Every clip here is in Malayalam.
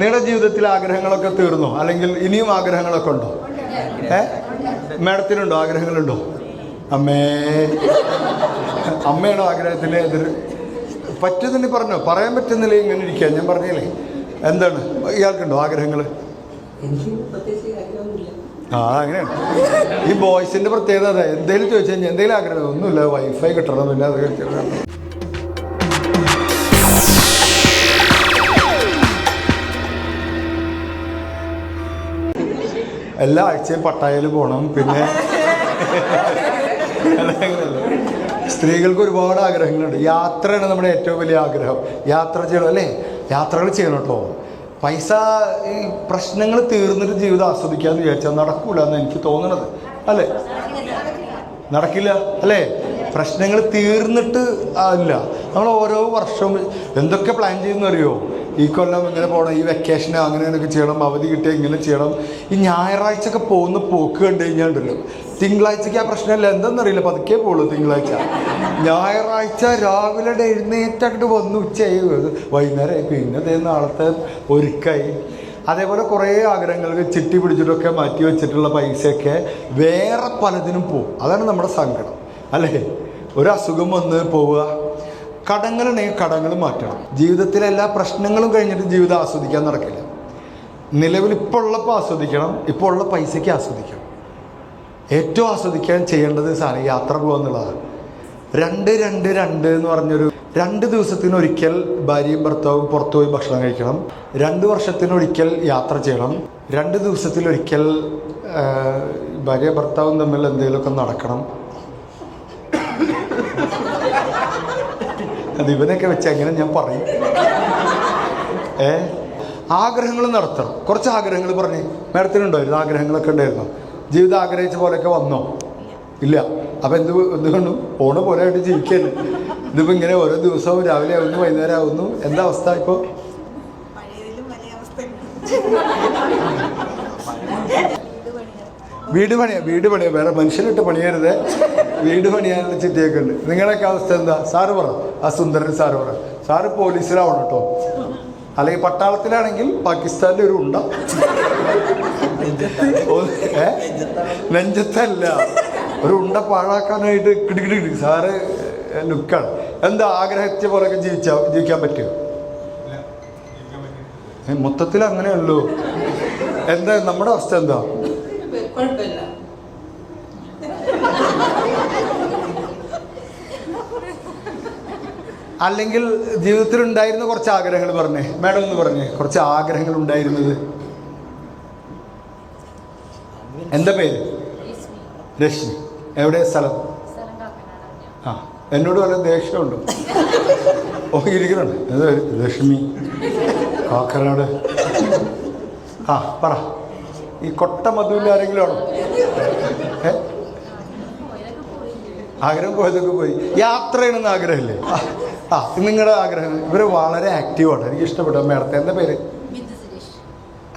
നിങ്ങളുടെ ജീവിതത്തിൽ ആഗ്രഹങ്ങളൊക്കെ തീർന്നോ? അല്ലെങ്കിൽ ഇനിയും ആഗ്രഹങ്ങളൊക്കെ ഉണ്ടോ? ഏ? മേഡത്തിനുണ്ടോ? ആഗ്രഹങ്ങളുണ്ടോ? അമ്മേ. അമ്മയാണോ ആഗ്രഹത്തിന് എതിർ പറ്റുന്നില്ല പറഞ്ഞോ? പറയാൻ പറ്റുന്നില്ല? ഇങ്ങനെ ഇരിക്കുക ഞാൻ പറഞ്ഞില്ലേ? എന്താണ്? ഇയാൾക്കുണ്ടോ ആഗ്രഹങ്ങൾ ആ അങ്ങനെയാണ്. ഈ ബോയ്സിന്റെ പ്രത്യേകത അതെ. എന്തെങ്കിലും ചോദിച്ചു കഴിഞ്ഞാൽ എന്തെങ്കിലും ആഗ്രഹം. ഒന്നുമില്ല. വൈഫൈ കിട്ടണം പിന്നെ അത് കിട്ടണം എല്ലാ ആഴ്ചയും പട്ടായയിൽ പോകണം പിന്നെ സ്ത്രീകൾക്ക് ഒരുപാട് ആഗ്രഹങ്ങളുണ്ട്. യാത്രയാണ് നമ്മുടെ ഏറ്റവും വലിയ ആഗ്രഹം. യാത്ര ചെയ്യണം അല്ലേ? യാത്രകൾ ചെയ്യണം കേട്ടോ. പൈസ ഈ പ്രശ്നങ്ങൾ തീർന്നിട്ട് ജീവിതം ആസ്വദിക്കാന്ന് വിചാരിച്ചാൽ നടക്കൂല എന്ന് എനിക്ക് തോന്നണത്. അല്ലേ? നടക്കില്ല അല്ലേ? പ്രശ്നങ്ങൾ തീർന്നിട്ട് ഇല്ല. നമ്മൾ ഓരോ വർഷവും എന്തൊക്കെ പ്ലാൻ ചെയ്യുന്ന അറിയോ ഈ കൊല്ലം ഇങ്ങനെ പോകണം ഈ വെക്കേഷൻ അങ്ങനെ ഇങ്ങനെയൊക്കെ ചെയ്യണം അവധി കിട്ടിയാൽ ഇങ്ങനെ ചെയ്യണം. ഈ ഞായറാഴ്ച ഒക്കെ പോകുന്ന പോക്ക് കണ്ടു കഴിഞ്ഞാൽ ഉണ്ടല്ലോ തിങ്കളാഴ്ചക്ക് ആ പ്രശ്നമല്ല എന്തെന്നറിയില്ല പതുക്കെ പോകുള്ളൂ തിങ്കളാഴ്ച. ഞായറാഴ്ച രാവിലെ എഴുന്നേറ്റങ്ങോട്ട് വന്ന് ഉച്ചയായി. വൈകുന്നേരമായി പിന്നെ നാളത്തെ ഒരുക്കായി. അതേപോലെ കുറേ ആഗ്രഹങ്ങൾക്ക് ചിട്ടി പിടിച്ചിട്ടൊക്കെ മാറ്റി വെച്ചിട്ടുള്ള പൈസയൊക്കെ വേറെ പലതിനും പോകും. അതാണ് നമ്മുടെ സങ്കടം. അല്ലേ? ഒരു അസുഖം വന്ന് പോവുക. കടങ്ങളുണ്ടെങ്കിൽ കടങ്ങൾ മാറ്റണം. ജീവിതത്തിലെ എല്ലാ പ്രശ്നങ്ങളും കഴിഞ്ഞിട്ട് ജീവിതം ആസ്വദിക്കാൻ നടക്കില്ല. നിലവിൽ ഇപ്പോൾ ഉള്ളപ്പോൾ ആസ്വദിക്കണം ഇപ്പോൾ ഉള്ള പൈസയ്ക്ക് ആസ്വദിക്കണം. ഏറ്റവും ആസ്വദിക്കാൻ ചെയ്യേണ്ടത് സാധനം യാത്ര പോകുക എന്നുള്ളതാണ്. രണ്ട് രണ്ട് രണ്ട് എന്ന് പറഞ്ഞൊരു രണ്ട് ദിവസത്തിനൊരിക്കൽ ഭാര്യയും ഭർത്താവും പുറത്തുപോയി ഭക്ഷണം കഴിക്കണം. രണ്ട് വർഷത്തിനൊരിക്കൽ യാത്ര ചെയ്യണം. രണ്ട് ദിവസത്തിലൊരിക്കൽ ഭാര്യ ഭർത്താവും തമ്മിൽ എന്തെങ്കിലുമൊക്കെ നടക്കണം. അത് ഇവനൊക്കെ വെച്ച് എങ്ങനെ ഞാൻ പറയും. ഏ? ആഗ്രഹങ്ങൾ നടത്തണം. കുറച്ച് ആഗ്രഹങ്ങൾ പറഞ്ഞ് മേഡത്തിനുണ്ടായിരുന്നു ആഗ്രഹങ്ങളൊക്കെ ഉണ്ടായിരുന്നു? ജീവിതം ആഗ്രഹിച്ച പോലെയൊക്കെ വന്നോ? ഇല്ല. അപ്പം എന്ത് എന്തുകൊണ്ടും പോണ പോലെ ആയിട്ട് ജീവിക്കല്ലേ ഇതിപ്പോൾ ഇങ്ങനെ ഓരോ ദിവസവും രാവിലെ ആവുന്നു വൈകുന്നേരം ആവുന്നു. എന്താ അവസ്ഥ ഇപ്പോൾ വീട് പണിയാ വീട് പണിയാ. വേറെ മനുഷ്യനിട്ട് പണിയരുത്. വീട് പണിയാനുള്ള ചിട്ടിയൊക്കെ ഉണ്ട് നിങ്ങളുടെയൊക്കെ അവസ്ഥ എന്താ? സാറ് പറ. ആ സുന്ദരൻ സാറ് പറ. സാറ് പോലീസിലാവണം കേട്ടോ. അല്ലെങ്കിൽ പട്ടാളത്തിലാണെങ്കിൽ പാകിസ്ഥാനിൽ ഒരു ഉണ്ട. നെഞ്ചത്തല്ല. ഒരു ഉണ്ട പാഴാക്കാനായിട്ട് കിടുകിടി സാറ് ലുക്കാണ്. എന്താ ആഗ്രഹിച്ച പോലെയൊക്കെ ജീവിച്ചാ ജീവിക്കാൻ പറ്റുമോ മൊത്തത്തിൽ അങ്ങനെയല്ലോ എന്താ നമ്മുടെ അവസ്ഥ എന്താ? കുഴപ്പമില്ല. അല്ലെങ്കിൽ ജീവിതത്തിൽ ഉണ്ടായിരുന്ന കുറച്ച് ആഗ്രഹങ്ങൾ പറഞ്ഞേ. മാഡം ഒന്ന് പറഞ്ഞേ കുറച്ച് ആഗ്രഹങ്ങൾ ഉണ്ടായിരുന്നത്. എന്താ പേര്? രശ്മി. എവിടെ? സ്ഥലം? ആ എന്നോട് വല്ല ദേഷ്യമുണ്ടോ? ഓ ഇരിക്കുന്നുണ്ട്. ഇത് ലക്ഷ്മി കാക്കനാട്. ആ പറ. ഈ കൊട്ട മധുവിൽ ആരെങ്കിലും ആണോ? ഏ? ആഗ്രഹം പോയതൊക്കെ പോയി. യാത്ര ചെയ്യണമെന്ന് ആഗ്രഹമില്ലേ? ആ, നിങ്ങളുടെ ആഗ്രഹം. ഇവർ വളരെ ആക്റ്റീവാണ് എനിക്ക് ഇഷ്ടപ്പെട്ടു. മേഡത്തെ എന്താ പേര്?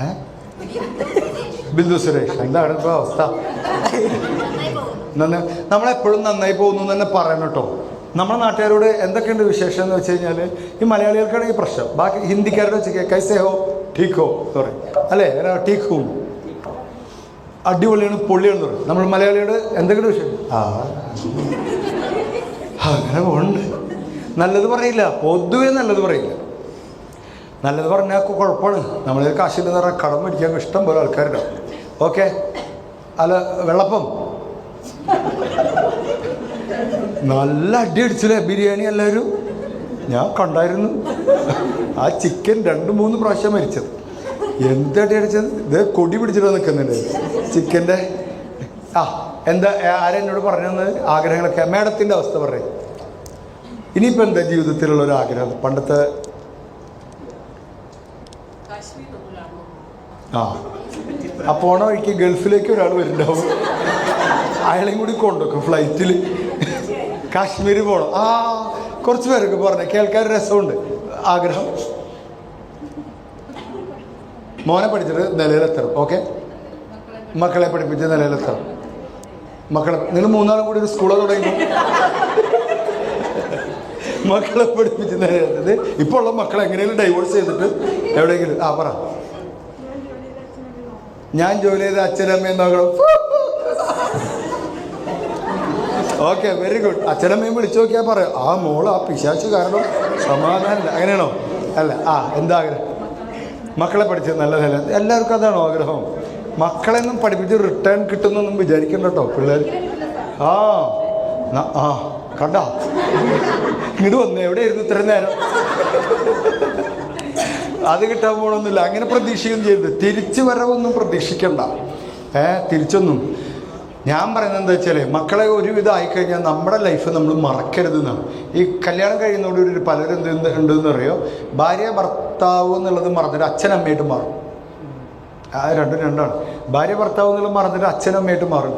ഏ? ബിന്ദു സുരേഷ്. എന്താണ് ഇപ്പോൾ അവസ്ഥ? നന്ന നമ്മളെപ്പോഴും നന്നായി പോകുന്നു എന്ന് തന്നെ പറയണം കേട്ടോ. നമ്മുടെ നാട്ടുകാരോട് എന്തൊക്കെയുണ്ട് വിശേഷം എന്ന് വെച്ച് കഴിഞ്ഞാൽ ഈ മലയാളികൾക്കാണ് ഈ പ്രശ്നം. ബാക്കി ഹിന്ദിക്കാരുടെ വെച്ച് കൈസേ ഹോ സോറി അല്ലേ? ടീക്ക്. ഹൂം അടിപൊളിയാണ് പൊള്ളിയാണ് പറയും. നമ്മൾ മലയാളിയോട് എന്തെങ്കിലും വിഷയം? ആ. അങ്ങനെ ഉണ്ട് നല്ലത് പറയില്ല. പൊതുവേ നല്ലത് പറയില്ല. നല്ലത് പറഞ്ഞാൽ കുഴപ്പമാണ്. നമ്മൾ കാശില്ലെന്ന് പറഞ്ഞാൽ കടം മേടിക്കാൻ ഇഷ്ടം പോലെ ആൾക്കാരുണ്ടാവും ഓക്കെ. അല്ല വെള്ളപ്പം. നല്ല അടി അടിച്ചില്ലേ ബിരിയാണി എല്ലാവരും? ഞാൻ കണ്ടായിരുന്നു. ആ ചിക്കൻ രണ്ട് മൂന്ന് പ്രാവശ്യം മരിച്ചത്. എന്തടി അടിച്ചത്? ഇത് കൊടി പിടിച്ചിട്ട് നിൽക്കുന്നുണ്ട് ചിക്കന്റെ. ആ എന്താ ആരെ എന്നോട് പറഞ്ഞതെന്ന് ആഗ്രഹങ്ങളൊക്കെ? മേഡത്തിന്റെ അവസ്ഥ പറയും. ഇനിയിപ്പോൾ എന്താ ജീവിതത്തിലുള്ള ഒരു ആഗ്രഹം? പണ്ടത്തെ ആ. ആ പോണ വഴിക്ക് ഗൾഫിലേക്ക് ഒരാൾ വരുന്നുണ്ടാവും. അയാളെയും കൂടി കൊണ്ടുവെക്കും ഫ്ലൈറ്റിൽ കാശ്മീർ പോകണം ആ കുറച്ച് പേരൊക്കെ പറഞ്ഞു കേൾക്കാൻ രസമുണ്ട്. ആഗ്രഹം? മോനെ പഠിച്ചിട്ട് നിലയിലെത്തണം ഓക്കെ? മക്കളെ പഠിപ്പിച്ച് നിലയിലെത്തണം. മക്കളെ നിങ്ങൾ മൂന്നാളും കൂടി ഒരു സ്കൂളെ തുടങ്ങി. മക്കളെ പഠിപ്പിച്ച് നിലയിലെത്തത് ഇപ്പോൾ ഉള്ള മക്കളെ എങ്ങനെയെങ്കിലും ഡൈവോഴ്സ് ചെയ്തിട്ട് എവിടെയെങ്കിലും ആ പറ. ഞാൻ ജോലി ചെയ്ത അച്ഛനമ്മയും നോക്കണം ഓക്കെ വെരി ഗുഡ് അച്ഛനമ്മയും വിളിച്ചു നോക്കിയാൽ പറയാം. ആ മോൾ ആ പിശാച്ച് കാരണം സമാധാനമില്ല. അങ്ങനെയാണോ? അല്ല ആ എന്താ ആഗ്രഹം? മക്കളെ പഠിച്ചത് നല്ലതല്ല എല്ലാവർക്കും അതാണോ ആഗ്രഹം. മക്കളെന്നും പഠിപ്പിച്ച് റിട്ടേൺ കിട്ടുന്നൊന്നും വിചാരിക്കണ്ട കേട്ടോ പിള്ളേർ ആ ആ കണ്ട? ഇങ്ങോട്ട് വന്നു എവിടെയായിരുന്നു ഇത്ര നേരം? അത് കിട്ടാൻ പോകണമെന്നില്ല അങ്ങനെ പ്രതീക്ഷിക്കുകയും ചെയ്യരുത്. തിരിച്ചു വരവൊന്നും പ്രതീക്ഷിക്കണ്ട. ഏ തിരിച്ചൊന്നും. ഞാൻ പറയുന്നത് എന്താ വെച്ചാൽ മക്കളെ ഒരുവിധം ആയിക്കഴിഞ്ഞാൽ നമ്മുടെ ലൈഫ് നമ്മൾ മറക്കരുതെന്നാണ്. ഈ കല്യാണം കഴിയുന്നതോടുകൂടി ഒരു പലരും എന്ത് ഉണ്ടെന്ന് അറിയോ ഭാര്യ ഭർത്താവ് എന്നുള്ളത് മറന്നിട്ട് അച്ഛനമ്മയായിട്ട് മാറും. ആ രണ്ടും രണ്ടാണ്. ഭാര്യ ഭർത്താവ് എന്നുള്ളത് മറന്നിട്ട് അച്ഛനമ്മയായിട്ട് മാറും.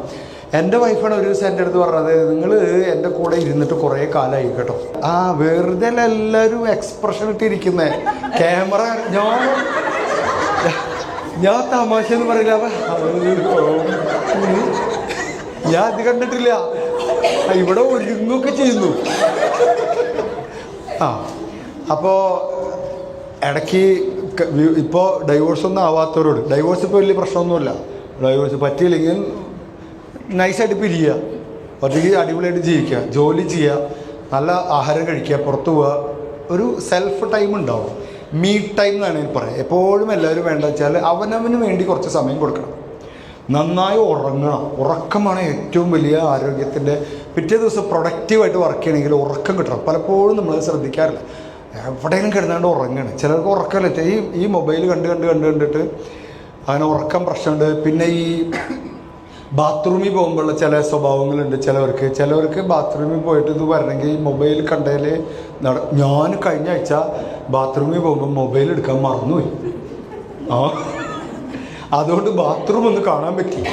എന്റെ വൈഫാണ് ഒരു ദിവസം എന്റെ അടുത്ത് പറഞ്ഞത് നിങ്ങൾ എന്റെ കൂടെ ഇരുന്നിട്ട് കുറേ കാലമായി കേട്ടോ. ആ വെറുതെ എല്ലാവരും എക്സ്പ്രഷൻ ഇട്ടിരിക്കുന്നേ. ക്യാമറ ഞാൻ ഞാൻ തമാശ എന്ന് പറയില്ല. ഞാൻ അത് കണ്ടിട്ടില്ല. ഇവിടെ ഒരുങ്ങൊക്കെ ചെയ്യുന്നു. ആ അപ്പോൾ ഇടയ്ക്ക് ഇപ്പോൾ ഡൈവോഴ്സ് ഒന്നും ആവാത്തവരോട് ഡൈവോഴ്സ് ഇപ്പോൾ വലിയ പ്രശ്നമൊന്നുമില്ല. ഡൈവോഴ്സ് പറ്റിയില്ലെങ്കിൽ നൈസായിട്ട് പിരിയുക. ഒറ്റയ്ക്ക് അടിപൊളിയായിട്ട് ജീവിക്കുക ജോലി ചെയ്യുക നല്ല ആഹാരം കഴിക്കുക പുറത്തു പോവുക. ഒരു സെൽഫ് ടൈം ഉണ്ടാവും. മീ ടൈം എന്നാണ് ഞാൻ പറയുക എപ്പോഴും എല്ലാവരും വേണ്ട വെച്ചാൽ അവനവന് വേണ്ടി കുറച്ച് സമയം കൊടുക്കണം. നന്നായി ഉറങ്ങണം. ഉറക്കമാണ് ഏറ്റവും വലിയ ആരോഗ്യത്തിന്റെ പിറ്റേ ദിവസം പ്രൊഡക്റ്റീവായിട്ട് വർക്ക് ചെയ്യണമെങ്കിൽ ഉറക്കം കിട്ടണം. പലപ്പോഴും നമ്മൾ ശ്രദ്ധിക്കാറില്ല. എവിടെയെങ്കിലും കിടന്നാണ്ട് ഉറങ്ങണം. ചിലർക്ക് ഉറക്കമില്ല. ഈ ഈ മൊബൈൽ കണ്ട് കണ്ട് കണ്ട് കണ്ടിട്ട് അങ്ങനെ ഉറക്കം പ്രശ്നമുണ്ട്. പിന്നെ ഈ ബാത്റൂമിൽ പോകുമ്പോഴുള്ള ചില സ്വഭാവങ്ങളുണ്ട് ചിലവർക്ക്. ചിലവർക്ക് ബാത്റൂമിൽ പോയിട്ട് ഇത് വരണമെങ്കിൽ മൊബൈൽ കണ്ടതിൽ നട ഞാൻ കഴിഞ്ഞ ആഴ്ച ബാത്റൂമിൽ പോകുമ്പോൾ മൊബൈൽ എടുക്കാൻ മറന്നുപോയി. ആ. അതുകൊണ്ട് ബാത്റൂം ഒന്ന് കാണാൻ പറ്റി.